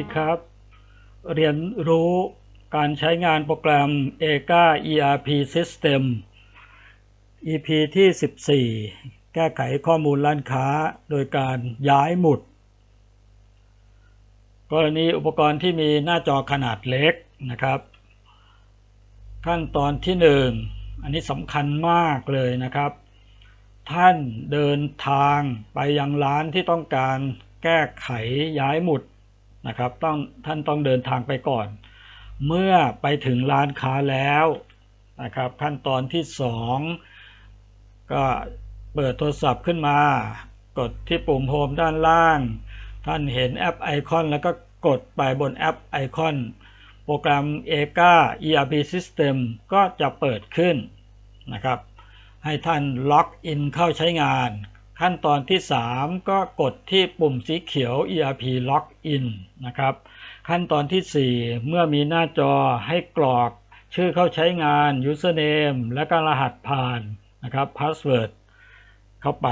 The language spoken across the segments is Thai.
ดีครับ เรียนรู้การใช้งานโปรแกรม AGA ERP System EP ที่ 14 แก้ไขข้อมูลร้านค้าโดยการย้ายหมุด กรณีอุปกรณ์ที่มีหน้าจอขนาดเล็กนะครับ ขั้นตอนที่ 1 อันนี้สำคัญมากเลยนะครับ ท่านเดินทางไปยังร้านที่ต้องการแก้ไขย้ายหมุด นะครับต้องท่านต้องเดินทางไปก่อน เมื่อไปถึงร้านค้าแล้วนะครับขั้นตอนที่ 2 ก็เปิดโทรศัพท์ขึ้นมา กดที่ปุ่มโฮมด้านล่าง ท่านเห็นแอปไอคอนแล้วก็กดไปบนแอปไอคอนโปรแกรม AGA ERP System ก็จะเปิดขึ้นนะครับให้ท่านล็อกอินเข้าใช้งาน ขั้นตอนที่ 3 ก็กดที่ปุ่มสีเขียว ERP Login นะครับ ขั้นตอนที่ 4 เมื่อมีหน้าจอให้กรอก ชื่อเข้าใช้งาน Username และก็รหัสผ่านนะครับ Password เข้าไป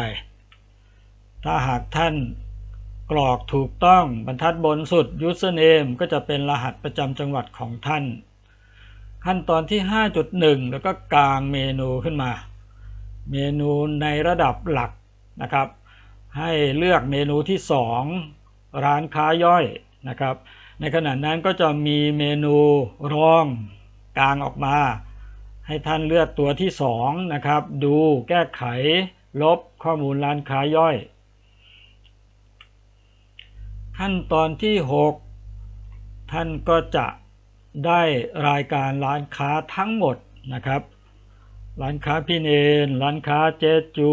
ถ้าหากท่านกรอกถูกต้องบรรทัดบนสุด Username ก็จะเป็นรหัสประจำจังหวัดของท่าน ขั้นตอนที่ 5.1 แล้วก็กลางเมนูขึ้นมา เมนูในระดับหลัก นะครับ ให้เลือกเมนูที่ 2 ร้านค้าย่อยนะครับ ในขณะนั้นก็จะมีเมนูรองกลางออกมา ให้ท่านเลือกตัวที่ 2 นะครับ ดูแก้ไขลบข้อมูลร้านค้าย่อย ขั้นตอนที่ 6 ท่านก็จะได้รายการร้านค้าทั้งหมดนะครับ ร้านค้าพี่เนน ร้านค้าเจจู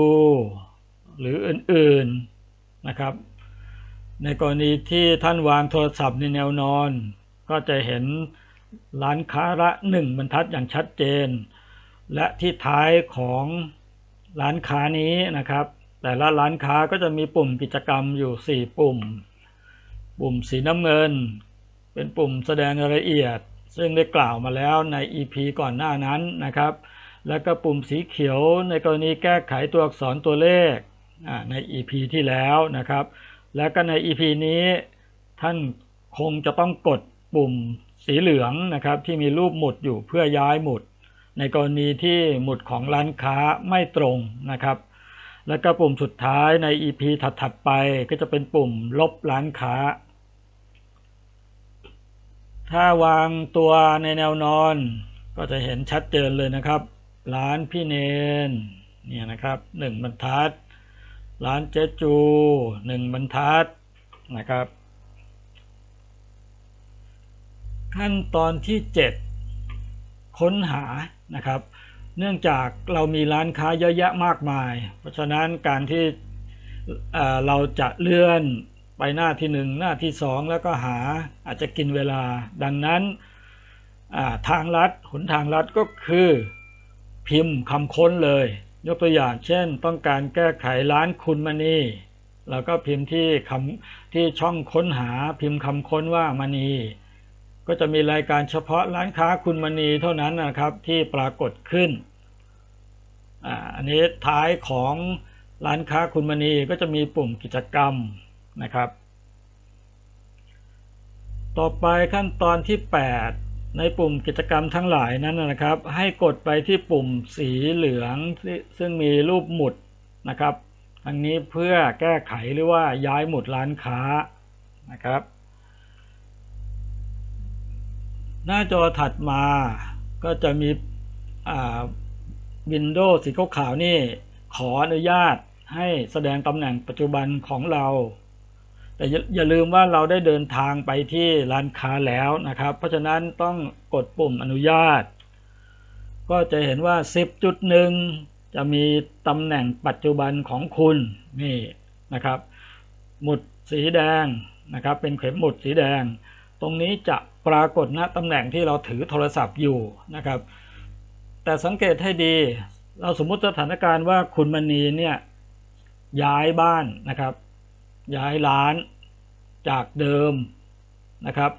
หรืออื่นๆนะครับ ในกรณีที่ท่านวางโทรศัพท์ในแนวนอน ก็จะเห็นร้านค้าละหนึ่งบรรทัดอย่างชัดเจน และที่ท้ายของร้านค้านี้นะครับ แต่ละร้านค้าก็จะมีปุ่มกิจกรรมอยู่ 4 ปุ่ม ปุ่มสีน้ำเงิน เป็นปุ่มแสดงรายละเอียด ซึ่งได้กล่าวมาแล้วใน EP ก่อนหน้านั้นนะครับ แล้วก็ปุ่มสีเขียวในกรณีแก้ไขตัวอักษรตัวเลข ใน EP ที่แล้วนะครับ แล้วก็ใน EP นี้ท่านคงจะต้องกดปุ่มสีเหลืองนะครับที่มีรูปหมุดอยู่เพื่อย้ายหมุด ในกรณีที่หมุดของร้านค้าไม่ตรงนะครับ แล้วก็ปุ่มสุดท้ายใน EP ถัดๆไปก็จะเป็นปุ่มลบร้านค้า ถ้าวางตัวในแนวนอน ก็จะเห็นชัดเจนเลยนะครับ ร้านพี่เนนเนี่ยนะครับหนึ่งบรรทัด ร้านเจจูหนึ่งบรรทัดนะครับ ขั้นตอนที่ 7 ค้นหานะครับ เนื่องจากเรามีร้านค้าเยอะแยะมากมาย เพราะฉะนั้นการที่เราจะเลื่อนไปหน้าที่ 1 หน้าที่ 2 แล้วก็หาอาจจะกินเวลา ดังนั้นทางลัดหนทางลัดก็คือพิมพ์คำค้นเลย ยกตัวอย่างเช่น ต้องการแก้ไขร้านคุณมณีเราก็พิมพ์ที่คำที่ช่องค้นหาพิมพ์คำค้นว่ามณี ก็จะมีรายการเฉพาะร้านค้าคุณมณีเท่านั้นนะครับที่ปรากฏขึ้นอันนี้ท้ายของร้านค้าคุณมณีก็จะมีปุ่มกิจกรรมนะครับ ต่อไปขั้นตอนที่ 8 ในปุ่มกิจกรรมทั้งหลายนั้นนะครับ ให้กดไปที่ปุ่มสีเหลืองซึ่งมีรูปหมุดนะครับอันนี้เพื่อแก้ไขหรือว่าย้ายหมุดร้านค้านะครับ หน้าจอถัดมาก็จะมีวินโดว์สีขาวๆนี่ขออนุญาตให้แสดงตำแหน่งปัจจุบันของเรา แต่อย่าลืมว่าเราได้เดินทางไปที่ร้านค้าแล้วนะครับ เพราะฉะนั้นต้องกดปุ่มอนุญาต ก็จะเห็นว่า 10.1 จะมีตำแหน่งปัจจุบันของคุณนี่นะครับ หมุดสีแดงนะครับ เป็นเข็มหมุดสีแดง ตรงนี้จะปรากฏณตำแหน่งที่เราถือโทรศัพท์อยู่นะครับ แต่สังเกตให้ดี เราสมมุติสถานการณ์ว่าคุณมณีเนี่ยย้ายบ้านนะครับ ย้ายร้านจากเดิมนะครับ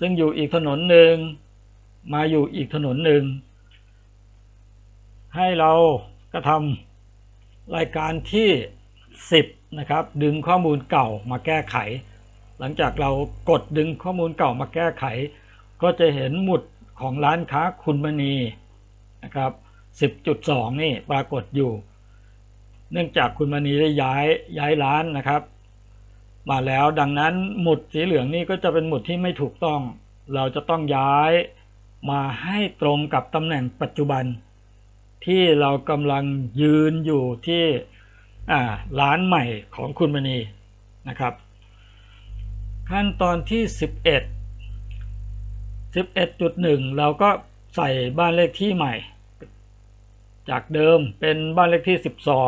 ซึ่งอยู่อีกถนนหนึ่งมาอยู่อีกถนนหนึ่ง ให้เราก็ทำรายการที่ 10 นะครับ ดึงข้อมูลเก่ามาแก้ไข หลังจากเรากดดึงข้อมูลเก่ามาแก้ไข ก็จะเห็นหมุดของร้านค้าคุณมณีนะครับ 10.2 นี่ปรากฏอยู่ เนื่องจากคุณมณีได้ย้ายย้ายร้านนะครับ มาแล้ว ดังนั้นหมุดสีเหลืองนี่ก็จะเป็นหมุดที่ไม่ถูกต้อง เราจะต้องย้ายมาให้ตรงกับตำแหน่งปัจจุบัน ที่เรากำลังยืนอยู่ที่ร้านใหม่ของคุณมณีนะครับ ขั้นตอนที่ 11 11.1 เราก็ใส่บ้านเลขที่ใหม่ จากเดิมเป็นบ้านเลขที่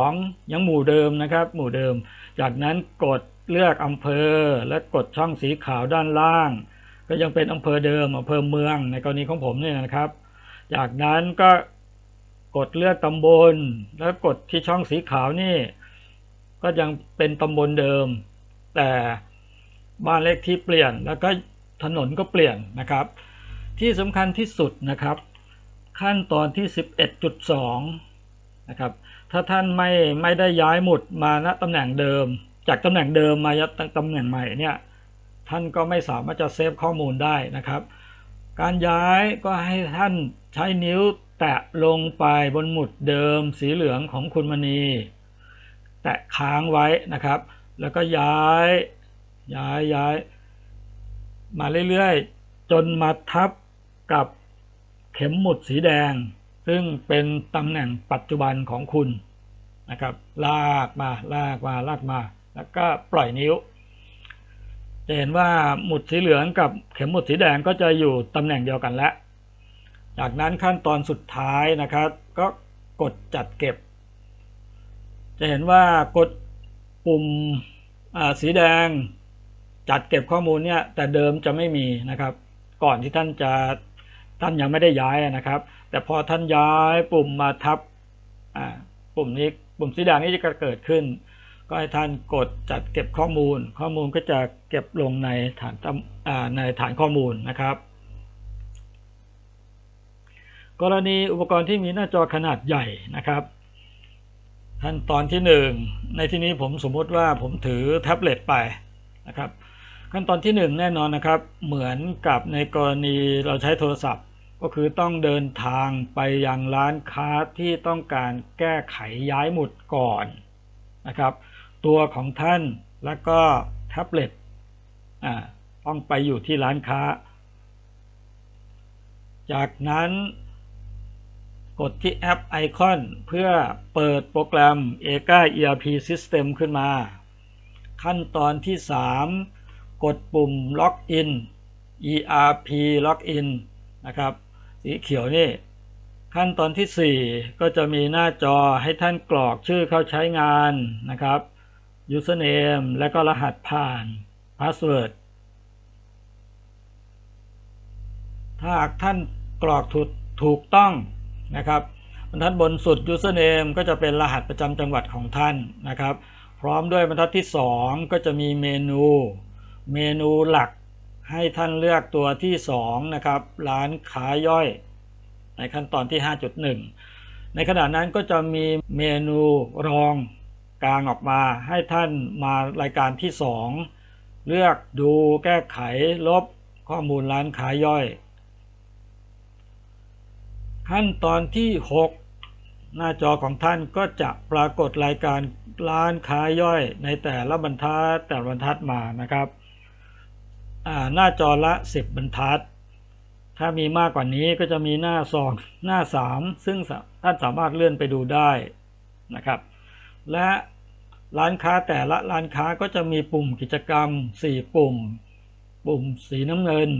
12 ยังหมู่เดิมนะครับ หมู่เดิม จากนั้นกด เลือกอำเภอและกดช่องสีขาวด้านล่าง ก็ยังเป็นอำเภอเดิมอำเภอเมืองในกรณีของผมเนี่ยนะครับ จากนั้นก็กดเลือกตำบล แล้วกดที่ช่องสีขาวนี่ ก็ยังเป็นตำบลเดิม แต่บ้านเลขที่เปลี่ยนแล้วก็ถนนก็เปลี่ยนนะครับ ที่สำคัญที่สุดนะครับ ขั้นตอนที่ 11.2 นะครับ ถ้าท่านไม่ไม่ได้ย้ายหมุดมาณตำแหน่งเดิม จากตำแหน่งเดิมมาตำแหน่งใหม่เนี่ยท่านก็ไม่สามารถจะเซฟข้อมูลได้นะครับ การย้ายก็ให้ท่านใช้นิ้วแตะลงไปบนหมุดเดิมสีเหลืองของคุณมณี แตะค้างไว้นะครับ แล้วก็ย้าย ย้ายย้าย มาเรื่อยๆ จนมาทับกับเข็มหมุดสีแดง ซึ่งเป็นตำแหน่งปัจจุบันของคุณนะครับ ลากมาลากมาลากมา แล้วก็ปล่อยนิ้วจะเห็นว่าหมุดสีเหลืองกับเข็มหมุดสีแดงก็จะอยู่ตำแหน่งเดียวกันแล้ว จากนั้นขั้นตอนสุดท้ายนะครับ ก็กดจัดเก็บ จะเห็นว่ากดปุ่มสีแดง จัดเก็บข้อมูลเนี่ยแต่เดิมจะไม่มีนะครับ ก่อนที่ท่านจะท่านยังไม่ได้ย้ายนะครับ แต่พอท่านย้ายปุ่มมาทับปุ่มนี้ปุ่มสีแดงนี้จะเกิดขึ้น ก็ให้ท่านกดจัดเก็บข้อมูล ข้อมูลก็จะเก็บลงในฐานในฐานข้อมูลนะครับ กรณีอุปกรณ์ที่มีหน้าจอขนาดใหญ่นะครับ ขั้นตอนที่ 1 ในที่นี้ผมสมมติว่าผมถือแท็บเล็ตไปนะครับ ขั้นตอนที่ 1 แน่นอนนะครับ เหมือนกับในกรณีเราใช้โทรศัพท์ก็คือต้องเดินทางไปยังร้านค้าที่ต้องการแก้ไขย้ายหมุดก่อนนะครับ ตัวของท่านแล้วก็แท็บเล็ตต้องไปอยู่ที่ร้านค้า จากนั้น กดที่แอปไอคอนเพื่อเปิดโปรแกรม a g a ERP System ขึ้นมา ขั้นตอนที่ 3 กดปุ่ม Login ERP Login นะครับ สีเขียวนี่ ขั้นตอนที่ 4 ก็จะมีหน้าจอให้ท่านกรอกชื่อเข้าใช้งานนะครับ Username และก็รหัสผ่าน Password ถ้าหากท่านกรอกถูกถูกต้องนะครับบรรทัดบนสุด username ก็จะเป็นรหัสประจำจังหวัดของท่านนะครับ พร้อมด้วยบรรทัดที่ 2 ก็จะมีเมนู เมนูหลักให้ท่านเลือกตัวที่ 2 นะครับ ร้านค้าย่อย ในขั้นตอนที่ 5.1 ในขณะนั้นก็จะมีเมนูรอง กลางออกมาให้ท่านมารายการที่ 2 เลือกดูแก้ไขลบข้อมูลร้านค้าย่อย ขั้นตอนที่ 6 หน้าจอของท่านก็จะปรากฏรายการร้านค้าย่อยในแต่ละบรรทัดแต่บรรทัดมานะครับหน้าจอละ 10 บรรทัด ถ้ามีมากกว่านี้ก็จะมีหน้าสองหน้า 3 ซึ่งท่านสามารถเลื่อนไปดูได้นะครับ และร้านค้าแต่ละร้านค้าก็จะมีปุ่มกิจกรรม 4 ปุ่ม ปุ่มสีน้ำเงิน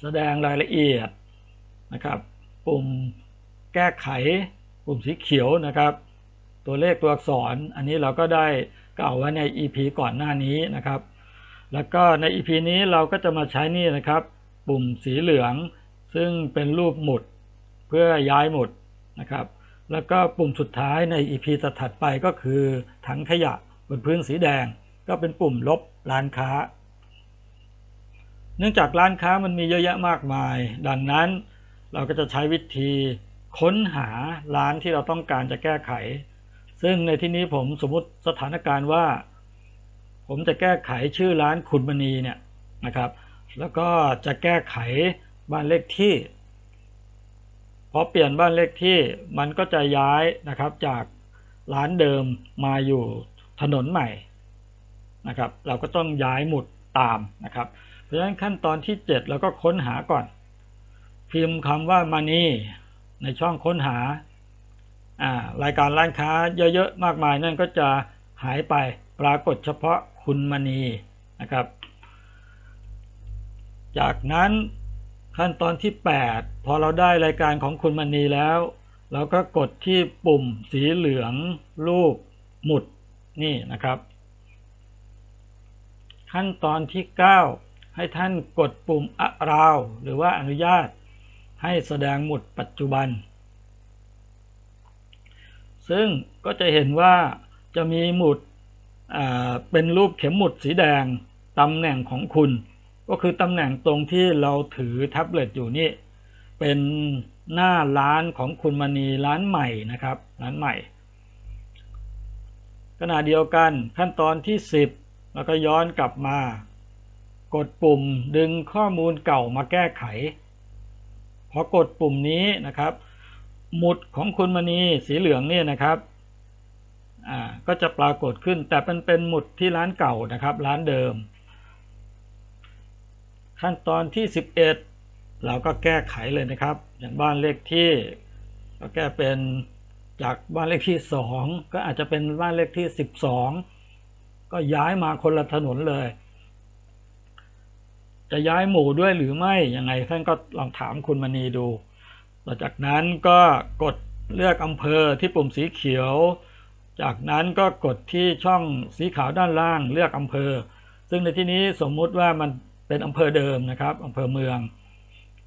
แสดงรายละเอียดนะครับ ปุ่มแก้ไข ปุ่มสีเขียวนะครับ ตัวเลขตัวอักษร อันนี้เราก็ได้กล่าวไว้ใน EP ก่อนหน้านี้นะครับ แล้วก็ใน EP นี้เราก็จะมาใช้นี่นะครับ ปุ่มสีเหลือง ซึ่งเป็นรูปหมุดเพื่อย้ายหมุดนะครับ แล้วก็ปุ่มสุดท้ายใน EP ถัดไปก็คือถังขยะบนพื้นสีแดง ก็เป็นปุ่มลบร้านค้า เนื่องจากร้านค้ามันมีเยอะแยะมากมาย ดังนั้นเราก็จะใช้วิธีค้นหาร้านที่เราต้องการจะแก้ไข ซึ่งในที่นี้ผมสมมติสถานการณ์ว่า ผมจะแก้ไขชื่อร้านคุณมณีเนี่ยนะครับ แล้วก็จะแก้ไขบ้านเลขที่ พอเปลี่ยนบ้านเลขที่มันก็จะย้ายนะครับจากร้านเดิมมาอยู่ถนนใหม่นะครับ เราก็ต้องย้ายหมุดตามนะครับ เพราะฉะนั้นขั้นตอนที่ 7 เราก็ค้นหาก่อน พิมพ์คำว่ามานีในช่องค้นหาอ่ารายการร้านค้าเยอะๆ มากมายนั่นก็จะหายไปปรากฏเฉพาะคุณมณีนะครับ จากนั้น ขั้นตอนที่ 8 พอเราได้รายการของคุณมณีแล้ว เราก็กดที่ปุ่มสีเหลืองรูปหมุดนี่นะครับ ขั้นตอนที่ 9 ให้ท่านกดปุ่มอะราวหรือว่าอนุญาต ให้แสดงหมุดปัจจุบัน ซึ่งก็จะเห็นว่าจะมีหมุดเป็นรูปเข็มหมุดสีแดงตำแหน่งของคุณ ก็คือตำแหน่งตรงที่เราถือแท็บเล็ตอยู่นี่ เป็นหน้าร้านของคุณมณีร้านใหม่นะครับ ร้านใหม่ ขณะเดียวกันขั้นตอนที่ 10 แล้วก็ย้อนกลับมา กดปุ่มดึงข้อมูลเก่ามาแก้ไข พอกดปุ่มนี้นะครับ หมุดของคุณมณีสีเหลืองนี่นะครับอ่าก็จะปรากฏขึ้นแต่เป็นเป็นหมุดที่ร้านเก่านะครับ ร้านเดิม ขั้นตอนที่ 11 เราก็แก้ไขเลยนะครับ อย่างบ้านเลขที่ก็แก้เป็นจากบ้านเลขที่ 2 ก็อาจจะเป็นบ้านเลขที่ 12 ก็ย้ายมาคนละถนนเลย จะย้ายหมู่ด้วยหรือไม่ยังไงท่านก็ลองถามคุณมณีดู หลังจากนั้นก็กดเลือกอำเภอที่ปุ่มสีเขียว จากนั้นก็กดที่ช่องสีขาวด้านล่างเลือกอำเภอ ซึ่งในที่นี้สมมุติว่ามัน เป็นอำเภอเดิมนะครับอำเภอเมือง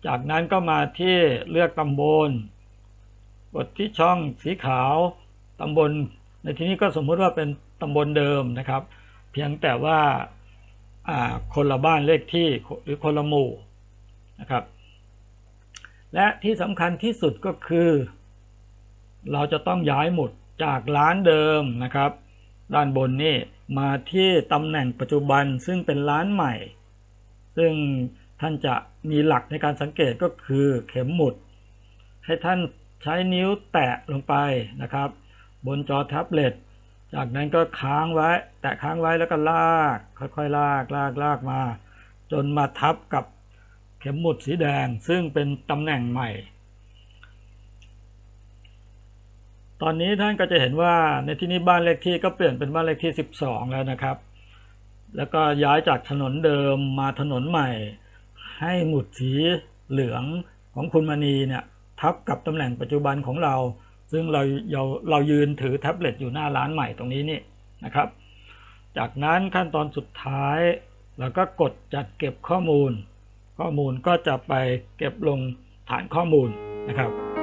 จากนั้นก็มาที่เลือกตำบลกดที่ช่องสีขาวตำบล ในที่นี้ก็สมมุติว่าเป็นตำบลเดิมนะครับ เพียงแต่ว่าคนละบ้านเลขที่หรือคนละหมู่นะครับ และที่สำคัญที่สุดก็คือ เราจะต้องย้ายหมุดจากร้านเดิมนะครับ ด้านบนนี่มาที่ตำแหน่งปัจจุบันซึ่งเป็นร้านใหม่ ซึ่งท่านจะมีหลักในการสังเกตก็คือเข็มหมุด ให้ท่านใช้นิ้วแตะลงไปนะครับ บนจอแท็บเล็ตจากนั้นก็ค้างไว้ แตะค้างไว้แล้วก็ลาก ค่อยๆลากลากลากมา จนมาทับกับเข็มหมุดสีแดงซึ่งเป็นตำแหน่งใหม่ ตอนนี้ท่านก็จะเห็นว่าในที่นี้บ้านเลขที่ก็เปลี่ยนเป็นบ้านเลขที่ 12 แล้วนะครับ แล้วก็ย้ายจากถนนเดิมมาถนนใหม่ ให้หมุดสีเหลืองของคุณมณีเนี่ยทับกับตำแหน่งปัจจุบันของเรา ซึ่งเราเราเรายืนถือแท็บเล็ตอยู่หน้าร้านใหม่ตรงนี้นี่นะครับ จากนั้นขั้นตอนสุดท้ายเราก็กดจัดเก็บข้อมูล ข้อมูลก็จะไปเก็บลงฐานข้อมูลนะครับ